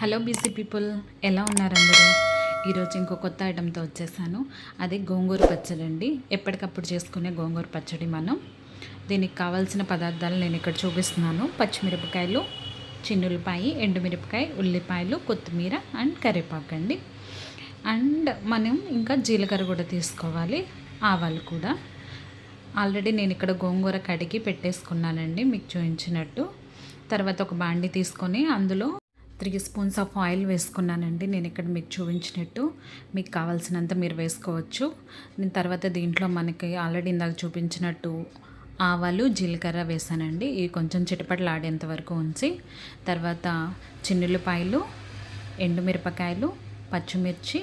Hello BC people ఎలా ఉన్నారు అందరూ ఈరోజు ఇంకో కొత్త ఐటెంతో వచ్చేసాను. అది గోంగూర పచ్చడి అండి ఎప్పటికప్పుడు చేసుకునే గోంగూర పచ్చడి మనం. దీనికి కావాల్సిన పదార్థాలు నేను ఇక్కడ చూపిస్తున్నాను. పచ్చిమిరపకాయలు చిన్నులపాయి ఎండుమిరపకాయ ఉల్లిపాయలు కొత్తిమీర అండ్ కరివేపాకు అండి. అండ్ మనం ఇంకా జీలకర్ర కూడా తీసుకోవాలి. ఆవాలు కూడా. ఆల్రెడీ నేను ఇక్కడ గోంగూర కడిగి పెట్టేసుకున్నానండి మీకు చూపించినట్టు. తర్వాత ఒక బాండి తీసుకొని అందులో త్రీ స్పూన్స్ ఆఫ్ ఆయిల్ వేసుకున్నానండి. నేను ఇక్కడ మీకు చూపించినట్టు మీకు కావాల్సినంత మీరు వేసుకోవచ్చు. నేను తర్వాత దీంట్లో మనకి ఆల్రెడీ ఇందాక చూపించినట్టు ఆవాలు జీలకర్ర వేసానండి. ఇవి కొంచెం చిటపట్లు వరకు ఉంచి తర్వాత చిన్నులపాయలు ఎండుమిరపకాయలు పచ్చిమిర్చి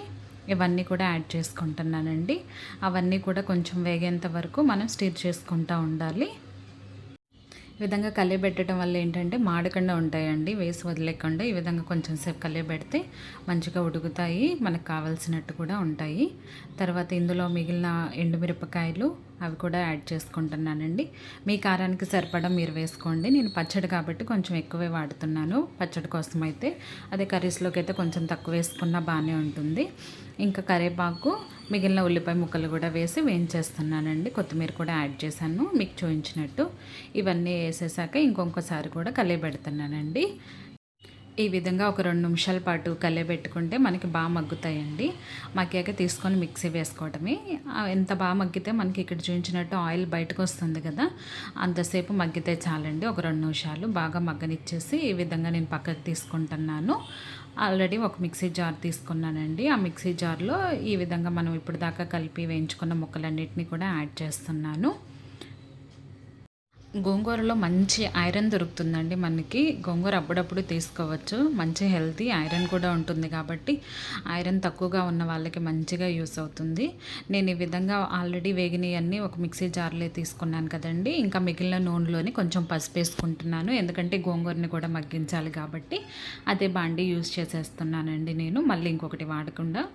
ఇవన్నీ కూడా యాడ్ చేసుకుంటున్నానండి. అవన్నీ కూడా కొంచెం వేగేంత వరకు మనం స్టీర్ చేసుకుంటూ ఉండాలి. ఈ విధంగా కలియబెట్టడం వల్ల ఏంటంటే మాడకుండా ఉంటాయండి వేసి వదిలేకుండా ఈ విధంగా కొంచెం సేపు కలియబెడితే మంచిగా ఉడుకుతాయి మనకు కావాల్సినట్టు కూడా ఉంటాయి. తర్వాత ఇందులో మిగిలిన ఎండుమిరపకాయలు అవి కూడా యాడ్ చేసుకుంటున్నానండి. మీ కారానికి సరిపడా మీరు వేసుకోండి. నేను పచ్చడి కాబట్టి కొంచెం ఎక్కువే వాడుతున్నాను. పచ్చడి కోసం అయితే అదే కర్రీస్లోకి అయితే కొంచెం తక్కువ వేసుకున్నా బాగానే ఉంటుంది. ఇంకా కరివేపాకు మిగిలిన ఉల్లిపాయ ముక్కలు కూడా వేసి వేయించేస్తున్నానండి. కొత్తిమీర కూడా యాడ్ చేశాను. మీకు చూపించినట్టు. ఇవన్నీ వేసేసాక ఇంకొకసారి కూడా కలియబెడుతున్నానండి. ఈ విధంగా ఒక రెండు నిమిషాల పాటు కలియబెట్టుకుంటే మనకి బాగా మగ్గుతాయండి. మగ్గాక తీసుకొని మిక్సీ వేసుకోవటమే ఎంత బాగా మగ్గితే మనకి ఇక్కడ చూపించినట్టు ఆయిల్ బయటకు వస్తుంది కదా అంతసేపు మగ్గితే చాలండి. ఒక రెండు నిమిషాలు బాగా మగ్గనిచ్చేసి ఈ విధంగా నేను పక్కకు తీసుకుంటున్నాను. ఆల్రెడీ ఒక మిక్సీ జార్ తీసుకున్నానండి. ఆ మిక్సీ జార్లో ఈ విధంగా మనం ఇప్పుడు దాకా కలిపి వేయించుకున్న ముక్కలన్నిటిని కూడా యాడ్ చేస్తున్నాను. గోంగూరలో మంచి ఐరన్ దొరుకుతుందండి మనకి. గోంగూర అప్పుడప్పుడు తీసుకోవచ్చు. మంచి హెల్తీ ఐరన్ కూడా ఉంటుంది కాబట్టి ఐరన్ తక్కువగా ఉన్న వాళ్ళకి మంచిగా యూస్ అవుతుంది. నేను ఈ విధంగా ఆల్రెడీ వేగినవన్నీ ఒక మిక్సీ జార్లో తీసుకున్నాను కదండి. ఇంకా మిగిలిన నూనెలోని కొంచెం పసుపు వేసుకుంటున్నాను. ఎందుకంటే గోంగూరని కూడా మగ్గించాలి కాబట్టి అదే బాండి యూస్ చేసేస్తున్నానండి నేను. మళ్ళీ ఇంకొకటి వాడకుండా.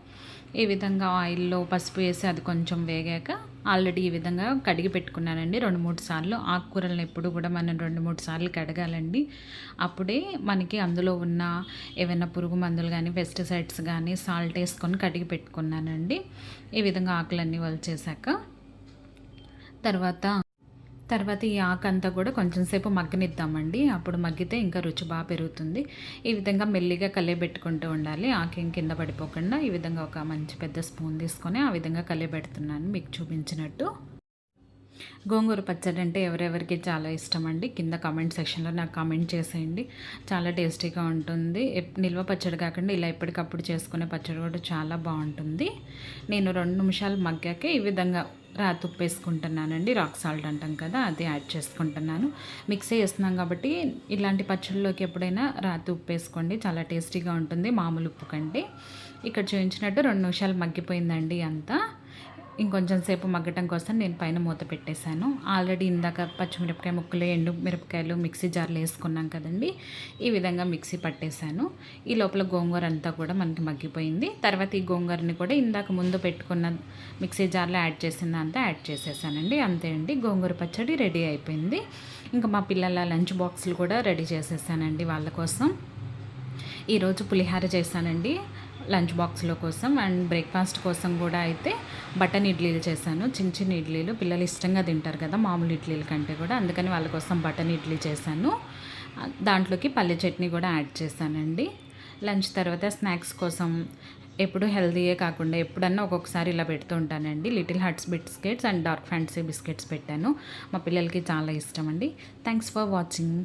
ఈ విధంగా ఆయిల్లో పసుపు వేసి అది కొంచెం వేగాక ఆల్రెడీ ఈ విధంగా కడిగి పెట్టుకున్నానండి రెండు మూడు సార్లు. ఆకుకూరలను ఎప్పుడు కూడా మనం రెండు మూడు సార్లు కడగాలండి. అప్పుడే మనకి అందులో ఉన్న ఏమైనా పురుగు మందులు కానీ పెస్టిసైడ్స్ కానీ సాల్ట్ వేసుకొని కడిగి పెట్టుకున్నానండి. ఈ విధంగా ఆకులన్నీ వలిచేసాక తర్వాత తర్వాత ఈ ఆకు అంతా కూడా కొంచెం సేపు మగ్గనిద్దామండి. అప్పుడు మగ్గితే ఇంకా రుచి బాగా పెరుగుతుంది. ఈ విధంగా మెల్లిగా కలియబెట్టుకుంటూ ఉండాలి. ఆకేం కింద పడిపోకుండా ఈ విధంగా ఒక మంచి పెద్ద స్పూన్ తీసుకొని ఆ విధంగా కలియబెడుతున్నాను మీకు చూపించినట్టు. గోంగూర పచ్చడి అంటే ఎవరెవరికి చాలా ఇష్టం అండి కింద కామెంట్ సెక్షన్లో నాకు కామెంట్ చేసేయండి. చాలా టేస్టీగా ఉంటుంది. నిల్వ పచ్చడి కాకుండా ఇలా ఎప్పటికప్పుడు చేసుకునే పచ్చడి కూడా చాలా బాగుంటుంది. నేను రెండు నిమిషాలు మగ్గాకే ఈ విధంగా రాతి ఉప్పు వేసుకుంటున్నానండి రాక్ సాల్ట్ అంటాం కదా అది యాడ్ చేసుకుంటున్నాను. మిక్సీ వేస్తున్నాం కాబట్టి ఇలాంటి పచ్చళ్ళలోకి ఎప్పుడైనా రాతి ఉప్పు వేసుకోండి చాలా టేస్టీగా ఉంటుంది మామూలు ఉప్పు కంటే. ఇక్కడ చూపించినట్టు రెండు నిమిషాలు మగ్గిపోయిందండి అంతా. ఇంకొంచెం సేపు మగ్గటం కోసం నేను పైన మూత పెట్టేశాను. ఆల్రెడీ ఇందాక పచ్చిమిరపకాయ ముక్కలు ఎండు మిరపకాయలు మిక్సీ జార్లో వేసుకున్నాం కదండి. ఈ విధంగా మిక్సీ పట్టేశాను. ఈ లోపల గోంగూర అంతా కూడా మనకి మగ్గిపోయింది. తర్వాత ఈ గోంగూరని కూడా ఇందాక ముందు పెట్టుకున్న మిక్సీ జార్లో యాడ్ చేసింది అంతా యాడ్ చేసేసానండి. అంతే అండి గోంగూర పచ్చడి రెడీ అయిపోయింది. ఇంకా మా పిల్లల లంచ్ బాక్సులు కూడా రెడీ చేసేసానండి వాళ్ళ కోసం. ఈరోజు పులిహార చేశానండి. లంచ్ బాక్స్లో కోసం అండ్ బ్రేక్ఫాస్ట్ కోసం కూడా అయితే బటన్ ఇడ్లీలు చేశాను. చిన్న చిన్న ఇడ్లీలు. పిల్లలు ఇష్టంగా తింటారు కదా మామూలు ఇడ్లీల కంటే కూడా. అందుకని వాళ్ళ కోసం బటన్ ఇడ్లీ చేశాను. దాంట్లోకి పల్లె చట్నీ కూడా యాడ్ చేశానండి. లంచ్ తర్వాత స్నాక్స్ కోసం ఎప్పుడు హెల్తీయే కాకుండా ఎప్పుడన్నా ఒక్కొక్కసారి ఇలా పెడుతూ ఉంటానండి. Little hearts biscuits and dark fantasy biscuits పెట్టాను. మా పిల్లలకి చాలా ఇష్టం అండి. Thanks for watching.